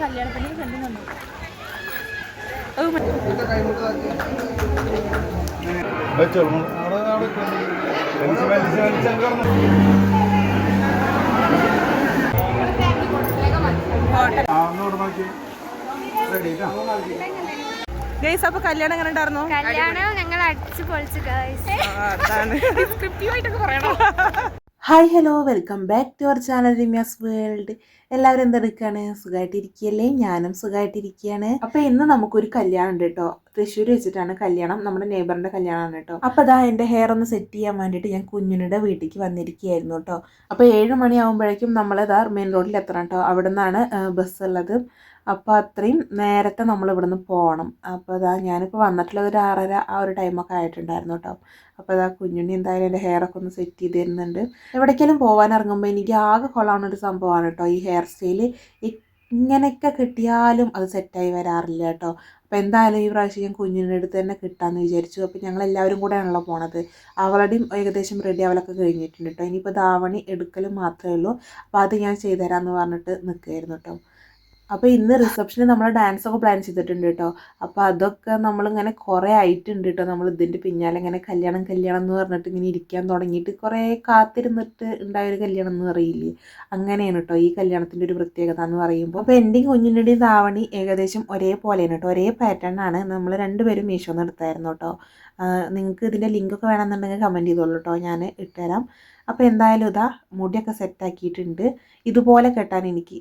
കല്യാണത്തിന് ചെല്ലുന്നുണ്ട് വെച്ചോളൂ അവിടെ ഗൈസ് അപ്പൊ കല്യാണം എങ്ങനെ ഉണ്ടായിരുന്നു? കല്യാണം ഞങ്ങൾ അടിച്ചു പൊളിച്ചു ഗൈസ് പറയണം? Hi hello welcome back to our channel Rimyas world എല്ലാവരും എന്തെടുക്കാണ് സുഖമായിട്ടിരിക്കുകയല്ലേ ഞാനും സുഖമായിട്ടിരിക്കുകയാണ് അപ്പോൾ ഇന്ന് നമുക്കൊരു കല്യാണം ഉണ്ട് കേട്ടോ തൃശ്ശൂർ വെച്ചിട്ടാണ് കല്യാണം. നമ്മുടെ നെയ്ബറിന്റെ കല്യാണമാണ് കേട്ടോ അപ്പോൾ അതാ എന്റെ ഹെയർ ഒന്ന് സെറ്റ് ചെയ്യാൻ വേണ്ടിയിട്ട് ഞാൻ കുഞ്ഞിനുടെ വീട്ടിലേക്ക് വന്നിരിക്കുകയായിരുന്നു കേട്ടോ അപ്പോൾ ഏഴ് മണിയാകുമ്പോഴേക്കും നമ്മളിതാ മെയിൻ റോഡിൽ എത്തണം കേട്ടോ അവിടെ നിന്നാണ് ബസ് ഉള്ളത്. അപ്പോൾ അത്രയും നേരത്തെ നമ്മൾ ഇവിടുന്ന് പോകണം അപ്പോൾ അതാ ഞാനിപ്പോൾ വന്നിട്ടുള്ളത് ഒരു ആറര ആ ഒരു ടൈമൊക്കെ ആയിട്ടുണ്ടായിരുന്നു കേട്ടോ അപ്പോൾ അതാ കുഞ്ഞുണ്ണി എന്തായാലും എന്റെ ഹെയറൊക്കെ ഒന്ന് സെറ്റ് ചെയ്ത് തരുന്നുണ്ട്. എവിടേക്കെങ്കിലും പോകാൻ ഇറങ്ങുമ്പോൾ എനിക്ക് ആകെ കൊള്ളാവുന്ന ഒരു സംഭവമാണ് കേട്ടോ ഈ ഹെയർ സ്റ്റൈൽ ഇങ്ങനെയൊക്കെ കിട്ടിയാലും അത് സെറ്റായി വരാറില്ല കേട്ടോ അപ്പോൾ എന്തായാലും ഈ പ്രാവശ്യം ഞാൻ കുഞ്ഞിന്റെ അടുത്ത് തന്നെ കിട്ടാമെന്ന് വിചാരിച്ചു. അപ്പോൾ ഞങ്ങൾ എല്ലാവരും കൂടെയാണല്ലോ പോണത്. അവളുടെയും ഏകദേശം റെഡി അവളൊക്കെ കഴിഞ്ഞിട്ടുണ്ട് കേട്ടോ ഇനിയിപ്പോൾ ധാവണി എടുക്കലും മാത്രമേ ഉള്ളൂ. അപ്പോൾ അത് ഞാൻ ചെയ്തുതരാമെന്ന് പറഞ്ഞിട്ട് നിൽക്കുകയായിരുന്നു കേട്ടോ അപ്പോൾ ഇന്ന് റിസപ്ഷന് നമ്മൾ ഡാൻസ് ഒക്കെ പ്ലാൻ ചെയ്തിട്ടുണ്ട് കേട്ടോ അപ്പോൾ അതൊക്കെ നമ്മളിങ്ങനെ കുറേ ആയിട്ടുണ്ട് കേട്ടോ നമ്മൾ ഇതിന്റെ പിന്നാലെ ഇങ്ങനെ കല്യാണം കല്യാണം എന്ന് പറഞ്ഞിട്ട് ഇങ്ങനെ ഇരിക്കാൻ തുടങ്ങിയിട്ട് കുറേ കാത്തിരുന്നിട്ട് ഉണ്ടായൊരു കല്യാണം എന്ന് പറയില്ലേ? അങ്ങനെയാണ് കേട്ടോ ഈ കല്യാണത്തിന്റെ ഒരു പ്രത്യേകത എന്ന് പറയുമ്പോൾ അപ്പോൾ എന്റെയും കുഞ്ഞിന്റെയും ധാവണി ഏകദേശം ഒരേപോലെയാണ് കേട്ടോ ഒരേ പാറ്റേൺ ആണ് നമ്മൾ രണ്ടുപേരും മീഷോന്ന് എടുത്തായിരുന്നു കേട്ടോ നിങ്ങൾക്ക് ഇതിന്റെ ലിങ്കൊക്കെ വേണമെന്നുണ്ടെങ്കിൽ കമന്റ് ചെയ്തോളൂ കേട്ടോ ഞാൻ ഇട്ടുതരാം. അപ്പോൾ എന്തായാലും ഇതാ മുടിയൊക്കെ സെറ്റാക്കിയിട്ടുണ്ട് ഇതുപോലെ കെട്ടാൻ എനിക്ക്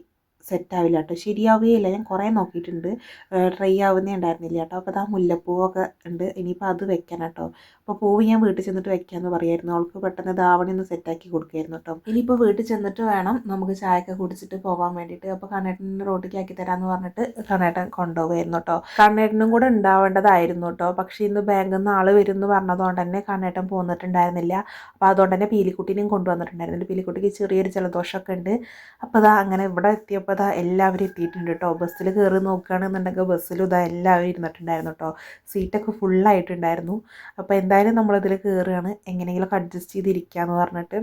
സെറ്റ് ആവില്ല കേട്ടോ ശരിയാവുകയില്ല ഞാൻ കുറേ നോക്കിയിട്ടുണ്ട്. ട്രൈ ആവുന്നേ ഉണ്ടായിരുന്നില്ല കേട്ടോ അപ്പോൾ അതാ മുല്ലപ്പൂവൊക്കെ ഉണ്ട്. ഇനിയിപ്പോൾ അത് വെക്കണം കേട്ടോ അപ്പോൾ പൂവ് ഞാൻ വീട്ടിൽ ചെന്നിട്ട് വെക്കാമെന്ന് പറയായിരുന്നു. അവൾക്ക് പെട്ടെന്ന് ധാവണി ഒന്ന് സെറ്റാക്കി കൊടുക്കുമായിരുന്നു കേട്ടോ ഇനിയിപ്പോൾ വീട്ടിൽ ചെന്നിട്ട് വേണം നമുക്ക് ചായയൊക്കെ കുടിച്ചിട്ട് പോകാൻ വേണ്ടിയിട്ട്. അപ്പോൾ കണ്ണേട്ടന്റെ റോട്ടിലേക്ക് ആക്കി തരാമെന്ന് പറഞ്ഞിട്ട് കണ്ണേട്ടൻ കൊണ്ടുപോകുമായിരുന്നു കേട്ടോ കണ്ണേട്ടനും കൂടെ ഉണ്ടാവേണ്ടതായിരുന്നു കേട്ടോ പക്ഷേ ഇന്ന് ബാങ്കിൽ നിന്ന് ആൾ വരും എന്ന് പറഞ്ഞതുകൊണ്ട് തന്നെ കണ്ണേട്ടൻ പോന്നിട്ടുണ്ടായിരുന്നില്ല. അപ്പോൾ അതുകൊണ്ട് തന്നെ പീലിക്കുട്ടീനെയും കൊണ്ടുവന്നിട്ടുണ്ടായിരുന്നു. പീലിക്കുട്ടിക്ക് ചെറിയൊരു ജലദോഷമൊക്കെ ഉണ്ട്. അപ്പോൾ അതാ അങ്ങനെ ഇവിടെ എത്തിയപ്പോൾ അതാ എല്ലാവരും എത്തിയിട്ടുണ്ട് കേട്ടോ ബസ്സിൽ കയറി നോക്കുകയാണെന്നുണ്ടെങ്കിൽ ബസ്സിലും ഇതാ എല്ലാവരും ഇരുന്നിട്ടുണ്ടായിരുന്നു കേട്ടോ സീറ്റൊക്കെ ഫുള്ളായിട്ടുണ്ടായിരുന്നു. അപ്പോൾ എന്തായാലും നമ്മളിതിൽ കയറുകയാണ് എങ്ങനെയെങ്കിലുമൊക്കെ അഡ്ജസ്റ്റ് ചെയ്തിരിക്കുകയെന്ന് പറഞ്ഞിട്ട്.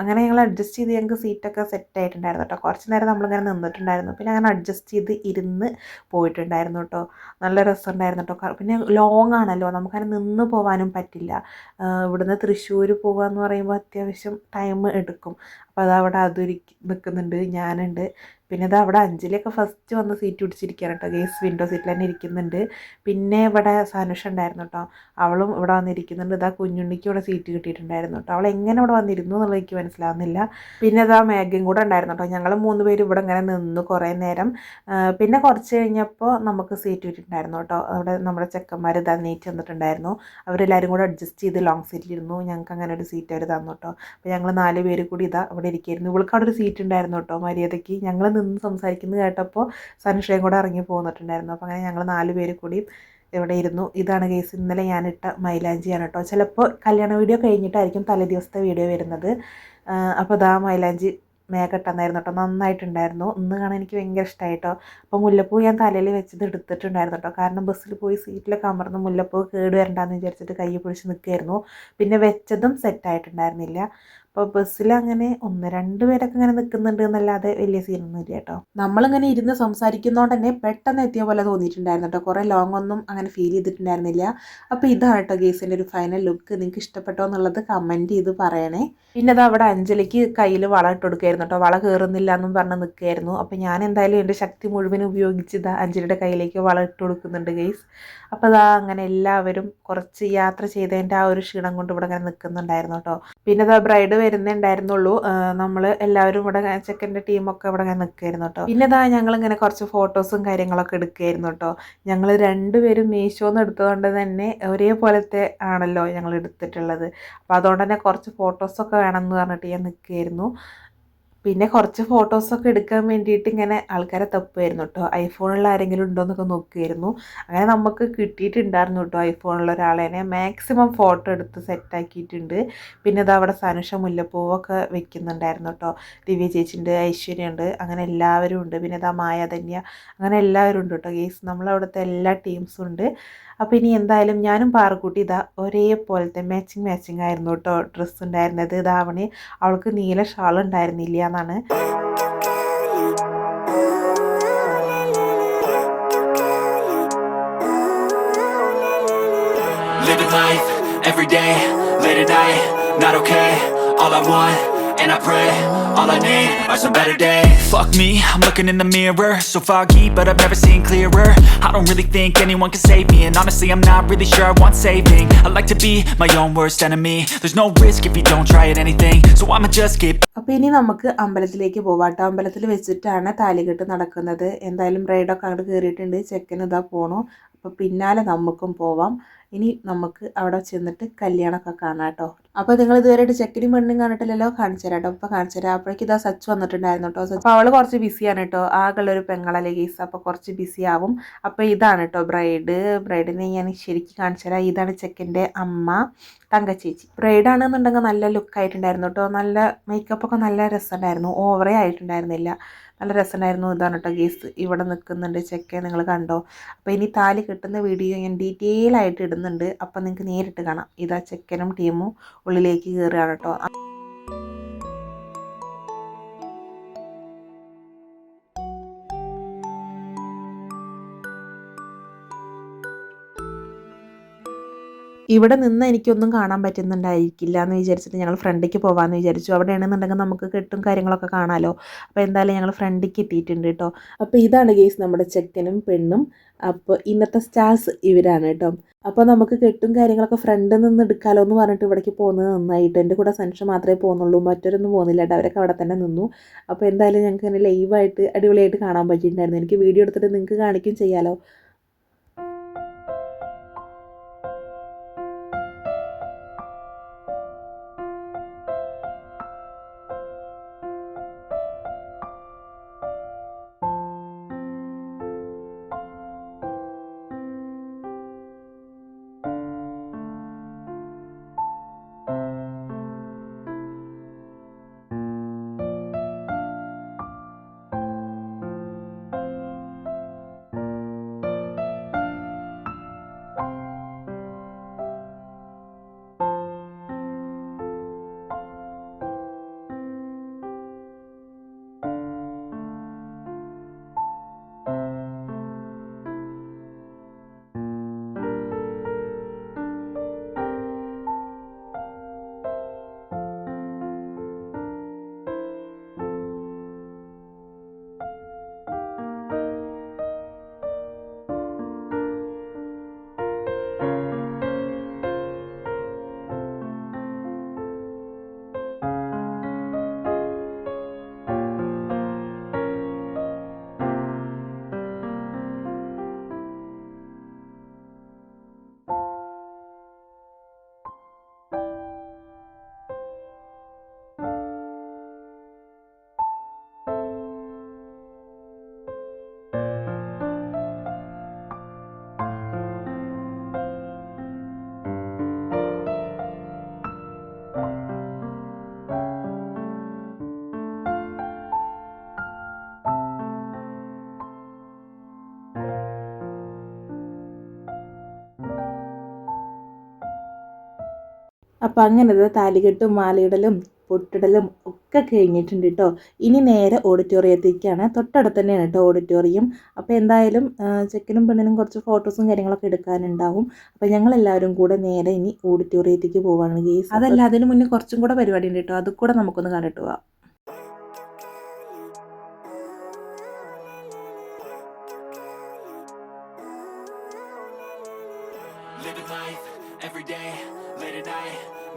അങ്ങനെ ഞങ്ങൾ അഡ്ജസ്റ്റ് ചെയ്ത് ഞങ്ങൾക്ക് സീറ്റൊക്കെ സെറ്റ് ആയിട്ടുണ്ടായിരുന്നു കേട്ടോ കുറച്ച് നേരം നമ്മളിങ്ങനെ നിന്നിട്ടുണ്ടായിരുന്നു. പിന്നെ അങ്ങനെ അഡ്ജസ്റ്റ് ചെയ്ത് ഇരുന്ന് പോയിട്ടുണ്ടായിരുന്നു കേട്ടോ നല്ല രസമുണ്ടായിരുന്നു കേട്ടോ പിന്നെ ലോങ് ആണല്ലോ. നമുക്കങ്ങനെ നിന്ന് പോകാനും പറ്റില്ല. ഇവിടുന്ന് തൃശ്ശൂർ പോകുക എന്ന് പറയുമ്പോൾ അത്യാവശ്യം ടൈം എടുക്കും. അപ്പോൾ അതവിടെ അതൊരു നിൽക്കുന്നുണ്ട്. ഞാനുണ്ട്. പിന്നെ ഇത് അവിടെ അഞ്ചിലൊക്കെ ഫസ്റ്റ് വന്ന് സീറ്റ് പിടിച്ചിരിക്കുകയാണ് കേട്ടോ ഗേസ് വിൻഡോ സീറ്റിൽ തന്നെ ഇരിക്കുന്നുണ്ട്. പിന്നെ ഇവിടെ സനുഷ ഉണ്ടായിരുന്നു കേട്ടോ അവളും ഇവിടെ വന്നിരിക്കുന്നുണ്ട്. ഇതാ കുഞ്ഞുണ്ണിക്ക് ഇവിടെ സീറ്റ് കിട്ടിയിട്ടുണ്ടായിരുന്നു കേട്ടോ അവൾ എങ്ങനെ ഇവിടെ വന്നിരുന്നു എന്നുള്ളത് എനിക്ക് മനസ്സിലാവുന്നില്ല. പിന്നെ ഇതാ മേഘയും കൂടെ ഉണ്ടായിരുന്നു കേട്ടോ ഞങ്ങൾ മൂന്ന് പേര് ഇവിടെ ഇങ്ങനെ നിന്നു കുറേ നേരം പിന്നെ കുറച്ച് കഴിഞ്ഞപ്പോൾ നമുക്ക് സീറ്റ് കിട്ടിയിട്ടുണ്ടായിരുന്നു കേട്ടോ അവിടെ നമ്മുടെ ചെക്കന്മാർ ഇതാ നീറ്റ് തന്നിട്ടുണ്ടായിരുന്നു അവരെല്ലാവരും കൂടെ അഡ്ജസ്റ്റ് ചെയ്ത് ലോങ് സീറ്റിലിരുന്നു ഞങ്ങൾക്ക് അങ്ങനെ ഒരു സീറ്റ് അവർ തന്നു കേട്ടോ അപ്പോൾ ഞങ്ങൾ നാല് പേര് കൂടി ഇതാ അവിടെ ഇരിക്കുകയായിരുന്നു ഇവൾക്ക് അവിടെ ഒരു സീറ്റ് ഉണ്ടായിരുന്നു കേട്ടോ മര്യാദയ്ക്ക്. ഞങ്ങൾ നിന്ന് സംസാരിക്കുന്നത് കേട്ടപ്പോൾ സനുഷയും കൂടെ ഇറങ്ങി പോന്നിട്ടുണ്ടായിരുന്നു. അപ്പോൾ അങ്ങനെ ഞങ്ങൾ നാല് പേര് കൂടി ഇവിടെ ഇരുന്നു. ഇതാണ് കേസ് ഇന്നലെ ഞാനിട്ട മൈലാഞ്ചിയാണ് കേട്ടോ. ചിലപ്പോൾ കല്യാണ വീഡിയോ കഴിഞ്ഞിട്ടായിരിക്കും തലേ ദിവസത്തെ വീഡിയോ വരുന്നത്. അപ്പോൾ ഇതാ മൈലാഞ്ചി മേഘട്ടെന്നായിരുന്നു കേട്ടോ. നന്നായിട്ടുണ്ടായിരുന്നു. ഇന്ന് കാണാൻ എനിക്ക് ഭയങ്കര ഇഷ്ടമായി കേട്ടോ. അപ്പോൾ മുല്ലപ്പൂ ഞാൻ തലയിൽ വെച്ചത് എടുത്തിട്ടുണ്ടായിരുന്നു കേട്ടോ. കാരണം ബസ്സിൽ പോയി സീറ്റിലൊക്കെ അമർന്ന് മുല്ലപ്പൂ കേട് വരണ്ടെന്ന് വിചാരിച്ചിട്ട് കൈ പിടിച്ച് നിൽക്കുകയായിരുന്നു പിന്നെ വെച്ചതും സെറ്റായിട്ടുണ്ടായിരുന്നില്ല അപ്പോൾ ബസ്സിൽ അങ്ങനെ ഒന്ന് രണ്ട് പേരൊക്കെ ഇങ്ങനെ നിൽക്കുന്നുണ്ട് എന്നല്ലാതെ വലിയ സീനൊന്നും ഇല്ല കേട്ടോ. നമ്മളിങ്ങനെ ഇരുന്ന് സംസാരിക്കുന്നതുകൊണ്ട് തന്നെ പെട്ടെന്ന് എത്തിയ പോലെ തോന്നിയിട്ടുണ്ടായിരുന്നു കേട്ടോ. കുറേ ലോങ് ഒന്നും അങ്ങനെ ഫീൽ ചെയ്തിട്ടുണ്ടായിരുന്നില്ല. അപ്പോൾ ഇതാണ് കേട്ടോ ഗേസിന്റെ ഒരു ഫൈനൽ ലുക്ക് നിങ്ങൾക്ക് ഇഷ്ടപ്പെട്ടോ എന്നുള്ളത് കമന്റ് ചെയ്ത് പറയണേ. പിന്നെ അത് അവിടെ അഞ്ജലിക്ക് കയ്യിൽ വള ഇട്ട് കൊടുക്കുകയായിരുന്നു കേട്ടോ. വള കയറുന്നില്ല എന്നും പറഞ്ഞ് നിൽക്കുകയായിരുന്നു അപ്പോൾ ഞാൻ എന്തായാലും എന്റെ ശക്തി മുഴുവൻ ഉപയോഗിച്ച് ഇതാ അഞ്ജലിയുടെ കയ്യിലേക്ക് വള ഇട്ട് കൊടുക്കുന്നുണ്ട് ഗെയ്സ് അപ്പോൾ അതാ അങ്ങനെ എല്ലാവരും കുറച്ച് യാത്ര ചെയ്തതിന്റെ ആ ഒരു ക്ഷീണം കൊണ്ട് ഇവിടെ ഇങ്ങനെ നിൽക്കുന്നുണ്ടായിരുന്നു കേട്ടോ. പിന്നെ അതാ ബ്രൈഡ് വരുന്നുണ്ടായിരുന്നുള്ളൂ നമ്മൾ എല്ലാവരും ഇവിടെ ചെക്കന്റെ ടീമൊക്കെ ഇവിടെ ഇങ്ങനെ നിൽക്കുകയായിരുന്നു കേട്ടോ. പിന്നെ ഇതാ ഞങ്ങളിങ്ങനെ കുറച്ച് ഫോട്ടോസും കാര്യങ്ങളൊക്കെ എടുക്കുകയായിരുന്നു കേട്ടോ. ഞങ്ങൾ രണ്ടുപേരും മീശോന്ന് എടുത്തതുകൊണ്ട് തന്നെ ഒരേപോലത്തെ ആണല്ലോ ഞങ്ങൾ എടുത്തിട്ടുള്ളത്. അപ്പോൾ അതുകൊണ്ട് തന്നെ കുറച്ച് ഫോട്ടോസൊക്കെ വേണമെന്ന് പറഞ്ഞിട്ട് ഞാൻ നിൽക്കുകയായിരുന്നു പിന്നെ കുറച്ച് ഫോട്ടോസൊക്കെ എടുക്കാൻ വേണ്ടിയിട്ട് ഇങ്ങനെ ആൾക്കാരെ തപ്പുമായിരുന്നു കേട്ടോ ഐഫോണുള്ള ആരെങ്കിലും ഉണ്ടോ എന്നൊക്കെ നോക്കുമായിരുന്നു അങ്ങനെ നമുക്ക് കിട്ടിയിട്ടുണ്ടായിരുന്നു കേട്ടോ ഐഫോണുള്ള ഒരാളേനെ മാക്സിമം ഫോട്ടോ എടുത്ത് സെറ്റാക്കിയിട്ടുണ്ട് പിന്നെ അത് അവിടെ സനുഷ മുല്ലപ്പൂവൊക്കെ വെക്കുന്നുണ്ടായിരുന്നു കേട്ടോ ദിവ്യ ചേച്ചിന്റെ ഐശ്വര്യ ഉണ്ട് അങ്ങനെ എല്ലാവരും ഉണ്ട്. പിന്നെ ഇതാ മായ ധന്യ അങ്ങനെ എല്ലാവരും ഉണ്ട് കേട്ടോ ഗേസ് നമ്മളവിടുത്തെ എല്ലാ ടീംസും ഉണ്ട്. അപ്പോൾ ഇനി എന്തായാലും ഞാനും പാറക്കുട്ടി ഇതാ ഒരേപോലത്തെ മാച്ചിങ് മാച്ചിങ് ആയിരുന്നു കേട്ടോ ഡ്രസ്സ് ഉണ്ടായിരുന്നത്. ഇതാവണേ അവൾക്ക് നീല ഷാൾ ഉണ്ടായിരുന്നില്ല. എന്നാണ് Living life every day, late at night, not okay. All I want, and I pray, all I need are some better days. Fuck me, I'm looking in the mirror, so foggy, but I've never seen clearer. I don't really think anyone can save me, and honestly, I'm not really sure I want saving. I like to be my own worst enemy. There's no risk if you don't try it anything, so I'ma just keep അപ്പോൾ ഇനി നമുക്ക് അമ്പലത്തിലേക്ക് പോവാം കേട്ടോ അമ്പലത്തിൽ വെച്ചിട്ടാണ് താലികെട്ട് നടക്കുന്നത് എന്തായാലും റൈഡൊക്കെ അങ്ങോട്ട് കയറിയിട്ടുണ്ട് ചെക്കൻ ഇതാ പോണു അപ്പോൾ പിന്നാലെ നമുക്കും പോവാം ഇനി നമുക്ക് അവിടെ ചെന്നിട്ട് കല്യാണമൊക്കെ കാണാം കേട്ടോ. അപ്പോൾ നിങ്ങൾ ഇതുവരെയായിട്ട് ചെക്കനും പെണ്ണും കണ്ടിട്ടില്ലല്ലോ? കാണിച്ചു തരാം കേട്ടോ. അപ്പോൾ കാണിച്ചു തരാം. അപ്പോഴേക്ക് ഇതാ സച്ച് വന്നിട്ടുണ്ടായിരുന്നു കേട്ടോ. സച്ച് അപ്പോൾ അവൾ കുറച്ച് ബിസിയാണ് കേട്ടോ. ആകെയുള്ളൊരു പെങ്ങളല്ലേ ഗീസ് അപ്പോൾ കുറച്ച് ബിസി ആവും. അപ്പോൾ ഇതാണ് കേട്ടോ ബ്രൈഡ് ബ്രൈഡിനെ ഞാൻ ശരിക്കും കാണിച്ചു തരാം. ഇതാണ് ചെക്കന്റെ അമ്മ തങ്കച്ചേച്ചി. ബ്രൈഡാണെന്നുണ്ടെങ്കിൽ നല്ല ലുക്കായിട്ടുണ്ടായിരുന്നു കേട്ടോ. നല്ല മേക്കപ്പൊക്കെ നല്ല രസമുണ്ടായിരുന്നു. ഓവറേ ആയിട്ടുണ്ടായിരുന്നില്ല. നല്ല രസമുണ്ടായിരുന്നു ഇതാണ് കേട്ടോ ഗേസ് ഇവിടെ നിൽക്കുന്നുണ്ട് ചെക്കെ നിങ്ങൾ കണ്ടോ? അപ്പോൾ ഇനി താലി കിട്ടുന്ന വീഡിയോ ഞാൻ ഡീറ്റെയിൽ ആയിട്ട് ഇടുന്നുണ്ട്. അപ്പോൾ നിങ്ങൾക്ക് നേരിട്ട് കാണാം. ഇതാ ചെക്കനും ടീമും ഉള്ളിലേക്ക് കയറുകയാണ് കേട്ടോ ഇവിടെ നിന്ന് എനിക്കൊന്നും കാണാൻ പറ്റുന്നുണ്ടായിരിക്കില്ല എന്ന് വിചാരിച്ചിട്ട് ഞങ്ങൾ ഫ്രണ്ടിലേക്ക് പോകാമെന്ന് വിചാരിച്ചു. അവിടെയാണെന്നുണ്ടെങ്കിൽ നമുക്ക് കെട്ടും കാര്യങ്ങളൊക്കെ കാണാമല്ലോ അപ്പോൾ എന്തായാലും ഞങ്ങൾ ഫ്രണ്ടിക്ക് എത്തിയിട്ടുണ്ട് കേട്ടോ. അപ്പോൾ ഇതാണ് കേസ് നമ്മുടെ ചെക്കനും പെണ്ണും. അപ്പോൾ ഇന്നത്തെ സ്റ്റാർസ് ഇവരാണ് കേട്ടോ. അപ്പോൾ നമുക്ക് കെട്ടും കാര്യങ്ങളൊക്കെ ഫ്രണ്ടിൽ നിന്ന് എടുക്കാമല്ലോ എന്ന് പറഞ്ഞിട്ട് ഇവിടേക്ക് പോകുന്നത് നന്നായിട്ട്. എന്റെ കൂടെ സൻഷ മാത്രമേ പോകുന്നുള്ളൂ. മറ്റൊരൊന്നും പോകുന്നില്ല കേട്ടോ. അവരൊക്കെ അവിടെ തന്നെ നിന്നു. അപ്പോൾ എന്തായാലും ഞങ്ങൾക്ക് ഇങ്ങനെ ലൈവായിട്ട് അടിപൊളിയായിട്ട് കാണാൻ പറ്റിയിട്ടുണ്ടായിരുന്നു. എനിക്ക് വീഡിയോ എടുത്തിട്ട് നിങ്ങൾക്ക് കാണിക്കും ചെയ്യാമല്ലോ അപ്പോൾ അങ്ങനെ താലികെട്ടും മാലയിടലും പൊട്ടിടലും ഒക്കെ കഴിഞ്ഞിട്ടുണ്ട് കേട്ടോ ഇനി നേരെ ഓഡിറ്റോറിയത്തേക്കാണ് തൊട്ടടുത്ത് തന്നെയാണ് കേട്ടോ ഓഡിറ്റോറിയം അപ്പോൾ എന്തായാലും ചെക്കനും പെണ്ണിനും കുറച്ച് ഫോട്ടോസും കാര്യങ്ങളൊക്കെ എടുക്കാനുണ്ടാവും. അപ്പോൾ ഞങ്ങൾ എല്ലാവരും കൂടെ നേരെ ഇനി ഓഡിറ്റോറിയത്തേക്ക് പോവാണ് ഗേസ് അതല്ല അതിന് മുന്നേ കുറച്ചും കൂടെ പരിപാടി ഉണ്ട് കേട്ടോ അതുകൂടെ നമുക്കൊന്ന് കണ്ടിട്ട് പോവാം.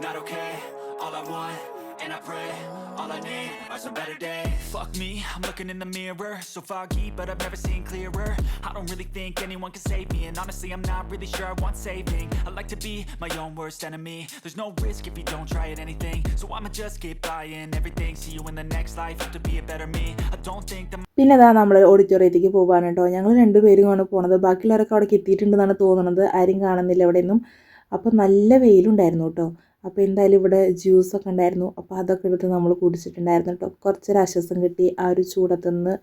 Not okay. All I want, and I pray, all I need are some better days. Fuck me, I'm looking in the mirror, so foggy, but I've never seen clearer. I don't really think anyone can save me, and honestly, I'm not really sure I want saving. I like to be my own worst enemy. There's no risk if you don't try at anything, so I'ma just keep buying everything. See you in the next life, have to be a better me. I don't think that. പിന്നെ അതാ നമ്മൾ ഓഡിറ്റോറിയത്തേക്ക് പോകാൻ കേട്ടോ ഞങ്ങൾ രണ്ടുപേരുമാണ് പോണത് ബാക്കിയുള്ളവരൊക്കെ അവിടെ എത്തിയിട്ടുണ്ടെന്നാണ് തോന്നുന്നത് ആരും കാണുന്നില്ല എവിടെയൊന്നും നിന്നും അപ്പോൾ നല്ല വെയിലുണ്ടായിരുന്നു കേട്ടോ അപ്പോൾ എന്തായാലും ഇവിടെ ജ്യൂസൊക്കെ ഉണ്ടായിരുന്നു. അപ്പോൾ അതൊക്കെ എടുത്ത് നമ്മൾ കുടിച്ചിട്ടുണ്ടായിരുന്നു കേട്ടോ. കുറച്ചൊരു ആശ്വാസം കിട്ടി. ആ ഒരു ചൂടത്തുനിന്ന്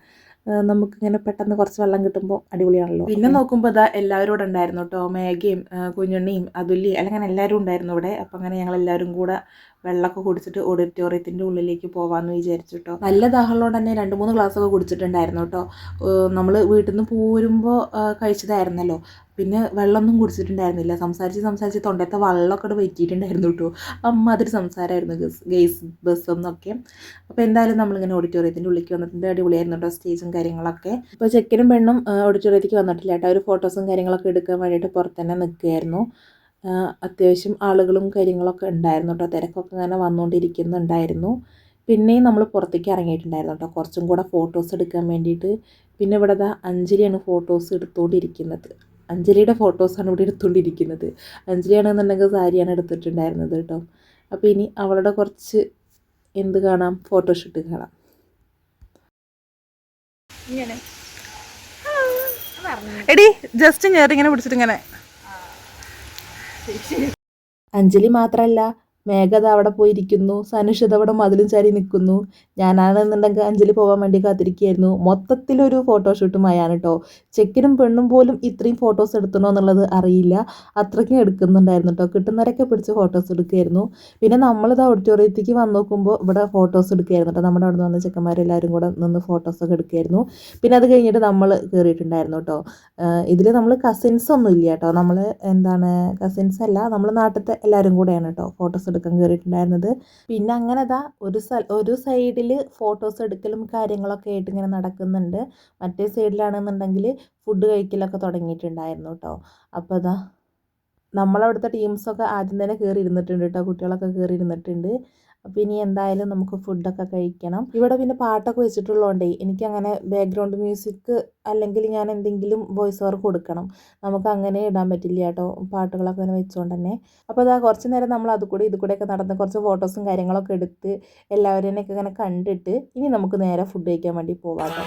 നമുക്കിങ്ങനെ പെട്ടെന്ന് കുറച്ച് വെള്ളം കിട്ടുമ്പോൾ അടിപൊളിയാണല്ലോ. പിന്നെ നോക്കുമ്പോൾ ഇതാ എല്ലാവരും ഇവിടെ ഉണ്ടായിരുന്നു കേട്ടോ. മേഘയും കുഞ്ഞുണ്ണിയും അതുല്യ അല്ലെങ്കിൽ അങ്ങനെ എല്ലാവരും ഉണ്ടായിരുന്നു ഇവിടെ. അപ്പോൾ അങ്ങനെ ഞങ്ങൾ എല്ലാവരും കൂടെ വെള്ളമൊക്കെ കുടിച്ചിട്ട് ഓഡിറ്റോറിയത്തിന്റെ ഉള്ളിലേക്ക് പോകാമെന്ന് വിചാരിച്ചു കേട്ടോ നല്ല ദാഹമുള്ളതുകൊണ്ട് തന്നെ രണ്ട് മൂന്ന് ഗ്ലാസ്സൊക്കെ കുടിച്ചിട്ടുണ്ടായിരുന്നു കേട്ടോ നമ്മൾ വീട്ടിൽ നിന്ന് പോരുമ്പോൾ കഴിച്ചതായിരുന്നല്ലോ. പിന്നെ വെള്ളമൊന്നും കുടിച്ചിട്ടുണ്ടായിരുന്നില്ല. സംസാരിച്ച് സംസാരിച്ച് തൊണ്ടത്തെ വെള്ളമൊക്കെ ഇവിടെ വെറ്റിയിട്ടുണ്ടായിരുന്നു കേട്ടോ അമ്മ അതൊരു സംസാരമായിരുന്നു ഗെയ്സ് ബസ് എന്നൊക്കെ അപ്പോൾ എന്തായാലും നമ്മളിങ്ങനെ ഓഡിറ്റോറിയത്തിന്റെ ഉള്ളിലേക്ക് വന്നിട്ടുണ്ട് അടിപൊളിയായിരുന്നു കേട്ടോ സ്റ്റേജും കാര്യങ്ങളൊക്കെ. ഇപ്പോൾ ചെക്കനും പെണ്ണും ഓഡിറ്റോറിയത്തിലേക്ക് വന്നിട്ടില്ല കേട്ടോ ഒരു ഫോട്ടോസും കാര്യങ്ങളൊക്കെ എടുക്കാൻ വേണ്ടിയിട്ട് പുറത്തുതന്നെ നിൽക്കുകയായിരുന്നു അത്യാവശ്യം ആളുകളും കാര്യങ്ങളൊക്കെ ഉണ്ടായിരുന്നു കേട്ടോ. തിരക്കൊക്കെ ഇങ്ങനെ വന്നുകൊണ്ടിരിക്കുന്നുണ്ടായിരുന്നു. പിന്നെയും നമ്മൾ പുറത്തേക്ക് ഇറങ്ങിയിട്ടുണ്ടായിരുന്നു കേട്ടോ. കുറച്ചും കൂടെ ഫോട്ടോസ് എടുക്കാൻ വേണ്ടിയിട്ട്. പിന്നെ ഇവിടെ ദാ അഞ്ജലിയാണ് ഫോട്ടോസ് എടുത്തുകൊണ്ടിരിക്കുന്നത് അഞ്ജലിയുടെ ഫോട്ടോസാണ് ഇവിടെ എടുത്തുകൊണ്ടിരിക്കുന്നത് അഞ്ജലിയാണെന്നുണ്ടെങ്കിൽ സാരിയാണ് എടുത്തിട്ടുണ്ടായിരുന്നത് കേട്ടോ. അപ്പോൾ ഇനി അവളുടെ കുറച്ച് എന്ത് കാണാം? ഫോട്ടോഷൂട്ട് കാണാം. ഇങ്ങനെ. എടി ജസ്റ്റ് ഞെറിങ്ങനെ പിടിച്ചിട്ട് ഇങ്ങനെ. അഞ്ജലി മാത്രമല്ല മേഘത അവിടെ പോയിരിക്കുന്നു. സനുഷിത അവിടെ മതിലും ചാരി നിൽക്കുന്നു. ഞാനാണെന്നുണ്ടെങ്കിൽ അഞ്ജലി പോകാൻ വേണ്ടി കാത്തിരിക്കുകയായിരുന്നു. മൊത്തത്തിലൊരു ഫോട്ടോഷൂട്ടുമായാണ് കേട്ടോ ചെക്കനും പെണ്ണും പോലും ഇത്രയും ഫോട്ടോസ് എടുത്തണോ എന്നുള്ളത് അറിയില്ല. അത്രയ്ക്കും എടുക്കുന്നുണ്ടായിരുന്നു കേട്ടോ കിട്ടുന്നവരൊക്കെ പിടിച്ച് ഫോട്ടോസ് എടുക്കുകയായിരുന്നു. പിന്നെ നമ്മളിത് ഓഡിറ്റോറിയത്തേക്ക് വന്ന് നോക്കുമ്പോൾ ഇവിടെ ഫോട്ടോസ് എടുക്കുകയായിരുന്നു കേട്ടോ നമ്മുടെ അവിടെ നിന്ന് വന്ന ചെക്കന്മാരെല്ലാവരും കൂടെ നിന്ന് ഫോട്ടോസൊക്കെ എടുക്കുകയായിരുന്നു. പിന്നെ അത് കഴിഞ്ഞിട്ട് നമ്മൾ കയറിയിട്ടുണ്ടായിരുന്നു കേട്ടോ ഇതിൽ നമ്മൾ കസിൻസ് ഒന്നും ഇല്ല കേട്ടോ നമ്മൾ എന്താണ് കസിൻസ് അല്ല. നമ്മൾ നാട്ടിലത്തെ എല്ലാവരും കൂടെയാണ് കേട്ടോ ഫോട്ടോസ് എടുക്കാൻ കയറിയിട്ടുണ്ടായിരുന്നത് പിന്നെ അങ്ങനെ ദാ ഒരു ഒരു സൈഡിൽ ഫോട്ടോസ് എടുക്കലും കാര്യങ്ങളൊക്കെ ആയിട്ട് ഇങ്ങനെ നടക്കുന്നുണ്ട്. മറ്റേ സൈഡിലാണെന്നുണ്ടെങ്കിൽ ഫുഡ് കഴിക്കലൊക്കെ തുടങ്ങിയിട്ടുണ്ടായിരുന്നു കേട്ടോ അപ്പോൾ അതാ നമ്മളവിടുത്തെ ടീംസൊക്കെ ആദ്യം തന്നെ കയറി ഇരുന്നിട്ടുണ്ട് കേട്ടോ കുട്ടികളൊക്കെ കയറി ഇരുന്നിട്ടുണ്ട് അപ്പോൾ ഇനി എന്തായാലും നമുക്ക് ഫുഡൊക്കെ കഴിക്കണം. ഇവിടെ പിന്നെ പാട്ടൊക്കെ വെച്ചിട്ടുള്ളതുകൊണ്ടേ എനിക്കങ്ങനെ ബാക്ക്ഗ്രൗണ്ട് മ്യൂസിക് അല്ലെങ്കിൽ ഞാൻ എന്തെങ്കിലും വോയിസ് ഓവർ കൊടുക്കണം. നമുക്ക് അങ്ങനെ ഇടാൻ പറ്റില്ല കേട്ടോ പാട്ടുകളൊക്കെ അങ്ങനെ വെച്ചുകൊണ്ട് തന്നെ. അപ്പോൾ അതാ കുറച്ച് നേരം നമ്മൾ അത് കൂടി ഇത് കൂടെയൊക്കെ നടന്ന് കുറച്ച് ഫോട്ടോസും കാര്യങ്ങളൊക്കെ എടുത്ത് എല്ലാവരെയൊക്കെ ഇങ്ങനെ കണ്ടിട്ട് ഇനി നമുക്ക് നേരെ ഫുഡ് കഴിക്കാൻ വേണ്ടി പോകാം കേട്ടോ.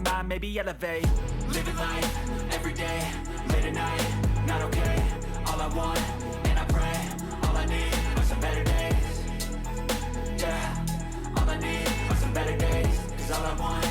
mind, maybe elevate. Living life every day, late at night, not okay. All I want, and I pray, all I need are some better days. Yeah, all I need are some better days. Cause all I want,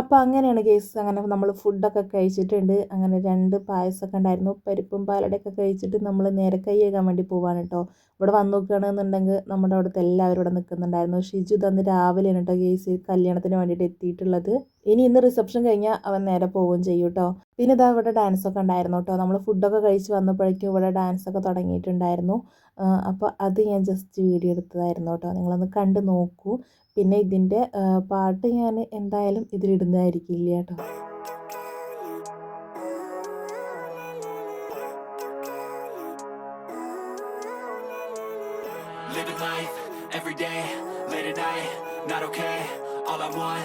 അപ്പോൾ അങ്ങനെയാണ് case അങ്ങനെ നമ്മൾ ഫുഡൊക്കെ കഴിച്ചിട്ടുണ്ട്. അങ്ങനെ രണ്ട് പായസമൊക്കെ ഉണ്ടായിരുന്നു. പരിപ്പും പാലടയൊക്കെ കഴിച്ചിട്ട് നമ്മൾ നേരെ കൈ കഴുകാൻ വേണ്ടി പോവാണ് കേട്ടോ ഇവിടെ വന്ന് നോക്കുകയാണെന്നുണ്ടെങ്കിൽ നമ്മുടെ അവിടുത്തെ എല്ലാവരും ഇവിടെ നിൽക്കുന്നുണ്ടായിരുന്നു. ഷിജു തന്ന് രാവിലെയാണ് കേട്ടോ കേസ് കല്യാണത്തിന് വേണ്ടിയിട്ട് എത്തിയിട്ടുള്ളത്. ഇനി ഇന്ന് റിസപ്ഷൻ കഴിഞ്ഞാൽ അവൻ നേരെ പോവുകയും ചെയ്യും കേട്ടോ പിന്നെ ഇതാ ഇവിടെ ഡാൻസൊക്കെ ഉണ്ടായിരുന്നു കേട്ടോ നമ്മൾ ഫുഡൊക്കെ കഴിച്ച് വന്നപ്പോഴേക്കും ഇവിടെ ഡാൻസൊക്കെ തുടങ്ങിയിട്ടുണ്ടായിരുന്നു. അപ്പോൾ അത് ഞാൻ ജസ്റ്റ് വീഡിയോ എടുത്തതായിരുന്നു കേട്ടോ. നിങ്ങളൊന്ന് കണ്ട് നോക്കൂ. പിന്നെ ഇതിന്റെ പാട്ട് ഞാൻ എന്തായാലും ഇതിലിടുന്നതായിരിക്കില്ല കേട്ടോ. Every day, late at night, not okay. All I want,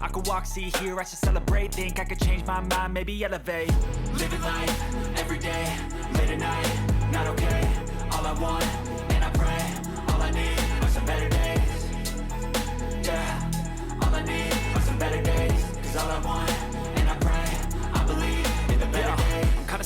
I could walk, see, hear, I should celebrate. Think I could change my mind, maybe elevate. Living life every day, late at night, not okay. All I want, and I pray, all I need are some better days. Yeah, all I need are some better days. Cause all I want,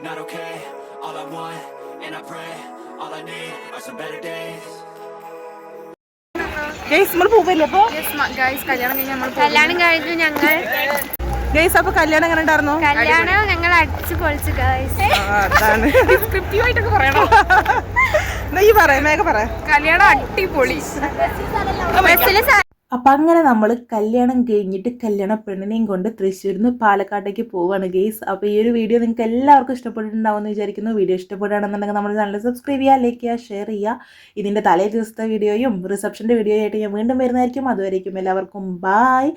not okay. All I want, and I pray, all I need are some better days. Guys നമ്മൾ പോവില്ലേ അപ്പോൾ guys കല്യാണം കഴിഞ്ഞ് നമ്മൾ കല്യാണം കഴിഞ്ഞു ഞങ്ങൾ guys അപ്പോൾ കല്യാണം എങ്ങനെ ഉണ്ടായിരുന്നു? കല്യാണം ഞങ്ങൾ അടിച്ചു പൊളിച്ചു ഗൈസ് ആ, അതാണ്. കൃത്യമായിട്ടൊക്കെ പറയണോ? നീ ഈ പറയാം മേഘ പറയാം കല്യാണം അടിപൊളി. അപ്പം അങ്ങനെ നമ്മൾ കല്യാണം കഴിഞ്ഞിട്ട് കല്യാണ പെണ്ണിനെയും കൊണ്ട് തൃശ്ശൂരിൽ നിന്ന് പാലക്കാട്ടേക്ക് പോവാണ് ഗെയ്സ് അപ്പോൾ ഈ ഒരു വീഡിയോ നിങ്ങൾക്ക് എല്ലാവർക്കും ഇഷ്ടപ്പെട്ടിട്ടുണ്ടാവും എന്ന് വിചാരിക്കുന്നു. വീഡിയോ ഇഷ്ടപ്പെടുകയാണെന്നുണ്ടെങ്കിൽ നമ്മുടെ ചാനൽ സബ്സ്ക്രൈബ് ചെയ്യുക ലൈക്ക് ചെയ്യുക ഷെയർ ചെയ്യുക. ഇതിന്റെ തലേ ദിവസത്തെ വീഡിയോയും റിസപ്ഷന്റെ വീഡിയോ ആയിട്ട് ഞാൻ വീണ്ടും വരുന്നതായിരിക്കും. അതുവരേക്കും എല്ലാവർക്കും ബായ്